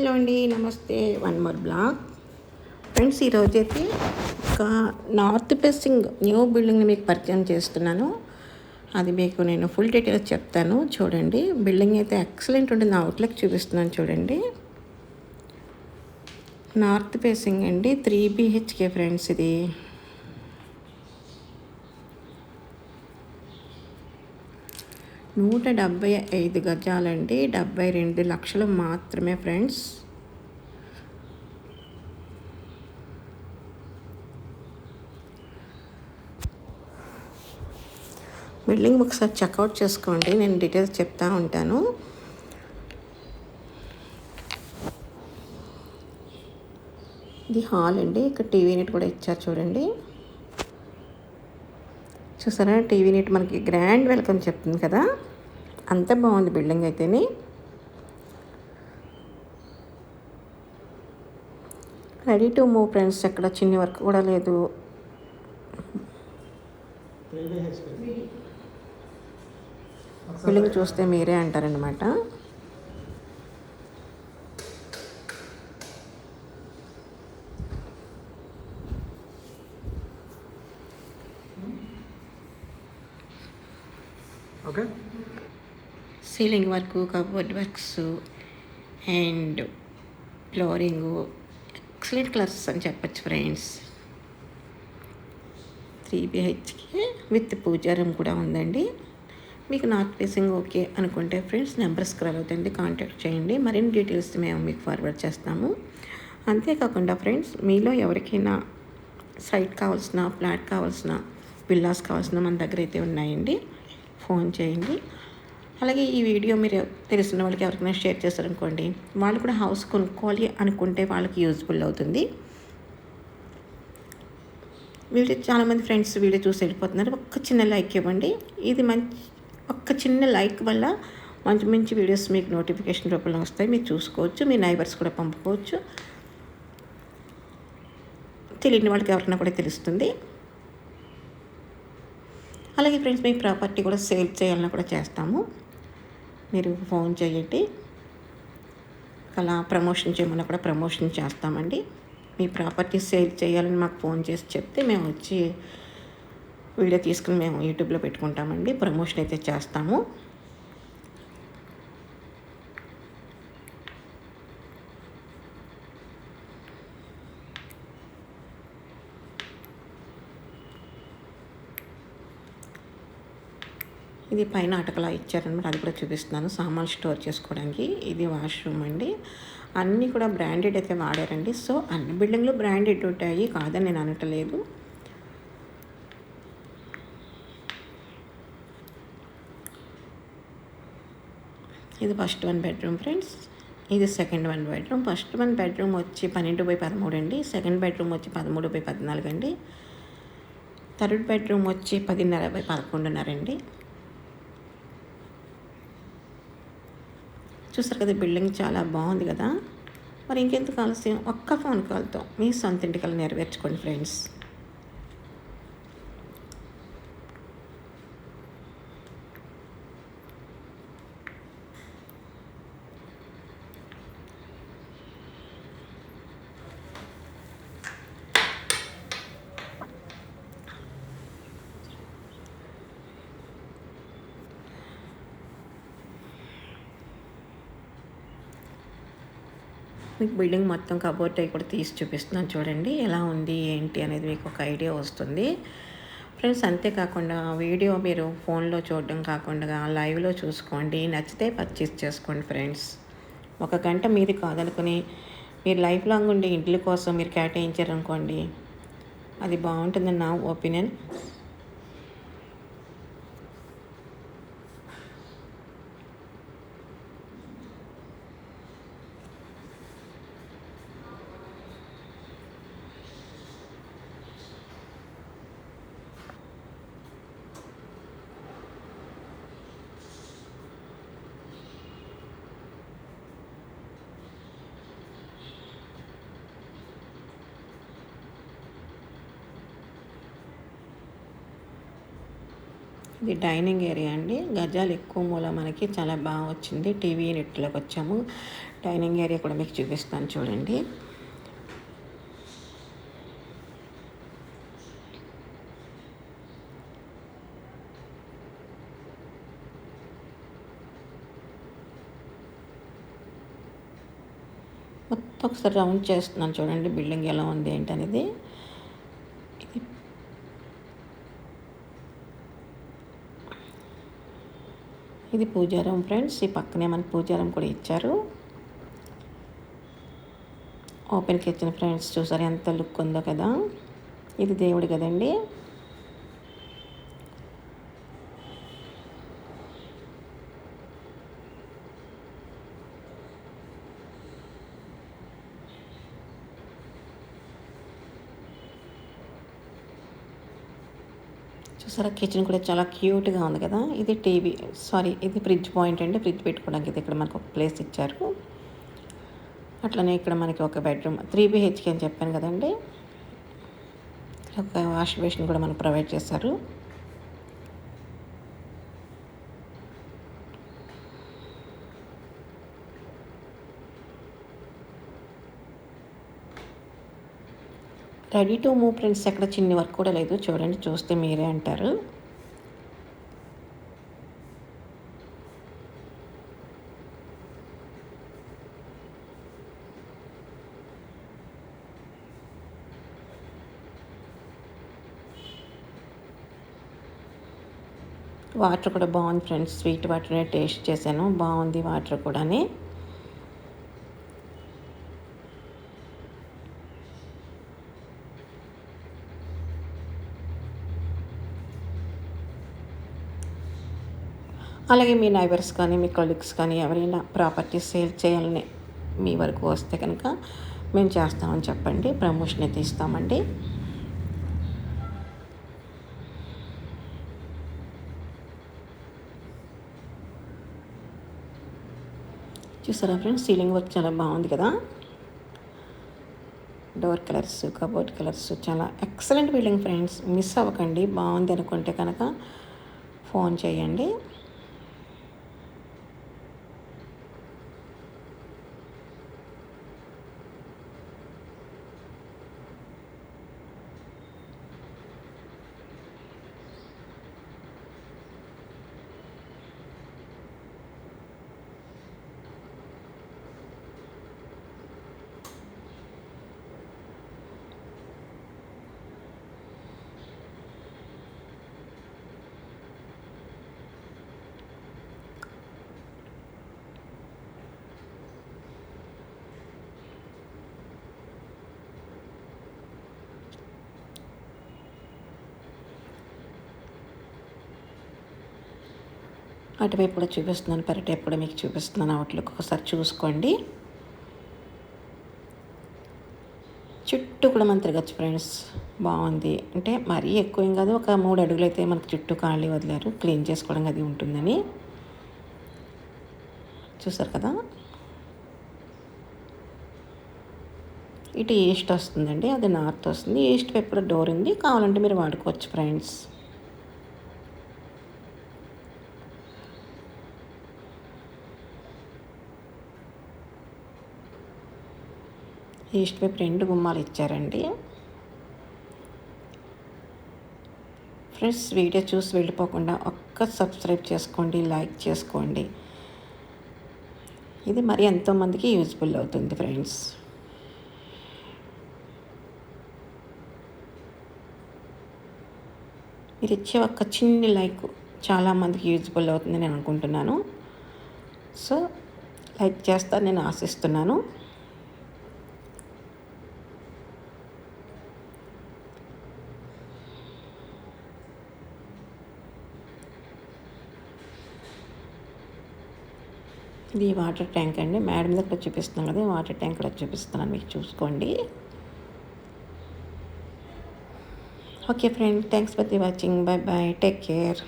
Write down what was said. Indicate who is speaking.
Speaker 1: Hello అండి నమస్తే one more blog. Friends ఈరోజు అయితే ఒక నార్త్ ఫేసింగ్ న్యూ బిల్డింగ్ని మీకు పరిచయం చేస్తున్నాను. అది మీకు నేను ఫుల్ డీటెయిల్స్ చెప్తాను. చూడండి బిల్డింగ్ అయితే ఎక్సలెంట్ ఉంటుంది. అవుట్లెక్ చూపిస్తున్నాను చూడండి. నార్త్ ఫేసింగ్ అండి త్రీ బిహెచ్కే ఫ్రెండ్స్ ఇది. నూట డెబ్భై ఐదు గజాలండి. డెబ్భై రెండు లక్షలు మాత్రమే ఫ్రెండ్స్. బిల్డింగ్ ఒకసారి చెక్అవుట్ చేసుకోండి. నేను డీటెయిల్స్ చెప్తా ఉంటాను. ఇది హాల్ అండి. ఇక్కడ టీవీ నెట్ కూడా ఇచ్చారు చూడండి. చూసారా? టీవీ నెట్ మనకి గ్రాండ్ వెల్కమ్ చెప్తుంది కదా? అంత బాగుంది బిల్డింగ్ అయితేనే. రెడీ టు మూవ్ ఫ్రెండ్స్ ఎక్కడ చిన్న వర్క్ కూడా లేదు. బిల్డింగ్ చూస్తే మీరే అంటారనమాట
Speaker 2: okay
Speaker 1: ceiling work cupboard works and flooring excellent classes అని చెప్పచ్చు friends three BHK with pooja room కూడా ఉందండి. మీకు నార్త్ ఫేసింగ్ ఓకే అనుకుంటే ఫ్రెండ్స్ నెంబర్ స్క్రాల్ అవుతుంది కాంటాక్ట్ చేయండి. మరిన్ని డీటెయిల్స్ మేము మీకు ఫార్వర్డ్ చేస్తాము. అంతేకాకుండా ఫ్రెండ్స్ మీలో ఎవరికైనా సైట్ కావాల్సిన ఫ్లాట్ కావాల్సిన విల్లాస్ కావాల్సిన మన దగ్గర అయితే ఉన్నాయండి. ఫోన్ చేయండి. అలాగే ఈ వీడియో మీరు తెలిసిన వాళ్ళకి ఎవరికైనా షేర్ చేశారనుకోండి వాళ్ళు కూడా హౌస్ కొనుక్కోవాలి అనుకుంటే వాళ్ళకి యూజ్ఫుల్ అవుతుంది. వీడియో చాలామంది ఫ్రెండ్స్ వీడియో చూసి వెళ్ళిపోతున్నారు. ఒక్క చిన్న లైక్ ఇవ్వండి. ఇది మంచి ఒక్క చిన్న లైక్ వల్ల మంచి మంచి వీడియోస్ మీకు నోటిఫికేషన్ రూపంలో వస్తాయి. మీరు చూసుకోవచ్చు మీ నైబర్స్ కూడా పంపుకోవచ్చు. తెలియని వాళ్ళకి ఎవరికైనా కూడా తెలుస్తుంది. అలాగే ఫ్రెండ్స్ మీ ప్రాపర్టీ కూడా సేల్ చేయాలన్నా కూడా చేస్తాము. మీరు ఫోన్ చేయండి. అలా ప్రమోషన్ చేయమన్నా కూడా ప్రమోషన్ చేస్తామండి. మీ ప్రాపర్టీ సేల్ చేయాలని మాకు ఫోన్ చేసి చెప్తే మేము వచ్చి వీడియో తీసుకుని మేము యూట్యూబ్లో పెట్టుకుంటామండి. ప్రమోషన్ అయితే చేస్తాము. ఇది పైన అటకలా ఇచ్చారనమాట. అది కూడా చూపిస్తున్నాను. సామాన్లు స్టోర్ చేసుకోవడానికి ఇది వాష్రూమ్ అండి. అన్నీ కూడా బ్రాండెడ్ అయితే వాడారండి. సో అన్ని బిల్డింగ్లు బ్రాండెడ్ ఉంటాయి. కాదని నేను అనట్లేదు. ఇది ఫస్ట్ వన్ బెడ్రూమ్ ఫ్రెండ్స్. ఇది second one bedroom. First one bedroom వచ్చి పన్నెండు బై పదమూడు అండి. సెకండ్ బెడ్రూమ్ వచ్చి పదమూడు బై పద్నాలుగు అండి. థర్డ్ బెడ్రూమ్ వచ్చి పదిన్నర బై పదకొండున్నర అండి. చూసారు కదా బిల్డింగ్ చాలా బాగుంది కదా. మరి ఇంకెందుకు ఆలస్యం? ఒక్క ఫోన్ కాల్తో మీ సొంత ఇంటికలు నెరవేర్చుకోండి ఫ్రెండ్స్ మీకు బిల్డింగ్ మొత్తం కబోర్డ్ అవి కూడా తీసి చూపిస్తున్నాను చూడండి. ఎలా ఉంది ఏంటి అనేది మీకు ఒక ఐడియా వస్తుంది. ఫ్రెండ్స్ అంతేకాకుండా వీడియో మీరు ఫోన్లో చూడడం కాకుండా లైవ్లో చూసుకోండి. నచ్చితే పర్చేస్ చేసుకోండి ఫ్రెండ్స్. ఒక గంట మీది కాదనుకుని మీరు లైఫ్ లాంగ్ ఉండి ఇంట్ల కోసం మీరు కేటాయించారనుకోండి అది బాగుంటుందని నా ఒపీనియన్. ఇది డైనింగ్ ఏరియా అండి. గజాలు ఎక్కువ మూల మనకి చాలా బాగా వచ్చింది. టీవీ నెట్లోకి వచ్చాము. డైనింగ్ ఏరియా కూడా మీకు చూపిస్తాను చూడండి. మొత్తం ఒకసారి రౌండ్ చేస్తున్నాను చూడండి బిల్డింగ్ ఎలా ఉంది ఏంటి ఇది పూజారం ఫ్రెండ్స్. ఈ పక్కనే మనకి పూజారం కూడా ఇచ్చారు. ఓపెన్ కిచెన్ ఫ్రెండ్స్ చూసారు ఎంత లుక్ ఉందో కదా. ఇది దేవుడు కదండి. చూసారా? కిచెన్ కూడా చాలా క్యూట్గా ఉంది కదా? ఇది టీవీ సారీ ఇది ఫ్రిడ్జ్ పాయింట్ అండి. ఫ్రిడ్జ్ పెట్టుకోవడానికి ఇది ఇక్కడ మనకు ఒక ప్లేస్ ఇచ్చారు. అట్లనే ఇక్కడ మనకి ఒక బెడ్రూమ్ త్రీ బిహెచ్కే అని చెప్పాను కదండి. ఒక వాష్ బేసిన్ కూడా మనకు ప్రొవైడ్ చేశారు. రెడీ టు మూవ్ ఫ్రెండ్స్ ఎక్కడ చిన్ని వర్క్ కూడా లేదు. చూడండి చూస్తే మీరే అంటారు. వాటర్ కూడా బాగుంది ఫ్రెండ్స్. స్వీట్ వాటర్నే టేస్ట్ చేశాను. బాగుంది వాటర్ కూడా అలాగే మీ నైబర్స్ కానీ మీ కొలీగ్స్ కానీ ఎవరైనా ప్రాపర్టీస్ సేల్ చేయాలని మీ వరకు వస్తే కనుక మేము చేస్తామని చెప్పండి. ప్రమోషన్ అయితే ఇస్తామండి. చూసారా ఫ్రెండ్స్? సీలింగ్ వర్క్ చాలా బాగుంది కదా? డోర్ కలర్స్ కబోర్డ్ కలర్స్ చాలా ఎక్సలెంట్ బిల్డింగ్ ఫ్రెండ్స్. మిస్ అవ్వకండి. బాగుంది అనుకుంటే కనుక ఫోన్ చేయండి. అటువైపు కూడా చూపిస్తున్నాను పెరటైపు కూడా మీకు చూపిస్తున్నాను అవుట్లుక్ ఒకసారి చూసుకోండి. చుట్టూ కూడా మనం తిరగచ్చు ఫ్రెండ్స్ బాగుంది. అంటే మరీ ఎక్కువ ఏం కాదు ఒక మూడు అడుగులు అయితే మనకు చుట్టూ ఖాళీ వదిలేరు. క్లీన్ చేసుకోవడం అది ఉంటుందని. చూసారు కదా? ఇటు ఈస్ట్ వస్తుందండి అది నార్త్ వస్తుంది. ఈస్ట్ వైపు కూడా డోర్ ఉంది. కావాలంటే మీరు వాడుకోవచ్చు ఫ్రెండ్స్ ఈస్ట్ వైపు రెండు గుమ్మాలు ఇచ్చారండి. ఫ్రెండ్స్ వీడియో చూసి వెళ్ళిపోకుండా ఒక్క సబ్స్క్రైబ్ చేసుకోండి లైక్ చేసుకోండి. ఇది మరి ఎంతోమందికి యూజ్ఫుల్ అవుతుంది ఫ్రెండ్స్. మీరు ఇచ్చే ఒక చిన్న లైక్ చాలామందికి యూజ్ఫుల్ అవుతుంది నేను అనుకుంటున్నాను. సో లైక్ చేస్తాను నేను ఆశిస్తున్నాను. ఇది వాటర్ ట్యాంక్ అండి. మేడం దగ్గర చూపిస్తున్నాం కదా వాటర్ ట్యాంక్ కూడా చూపిస్తున్నాను మీకు చూసుకోండి. Okay friend thanks for the watching. Bye bye take care.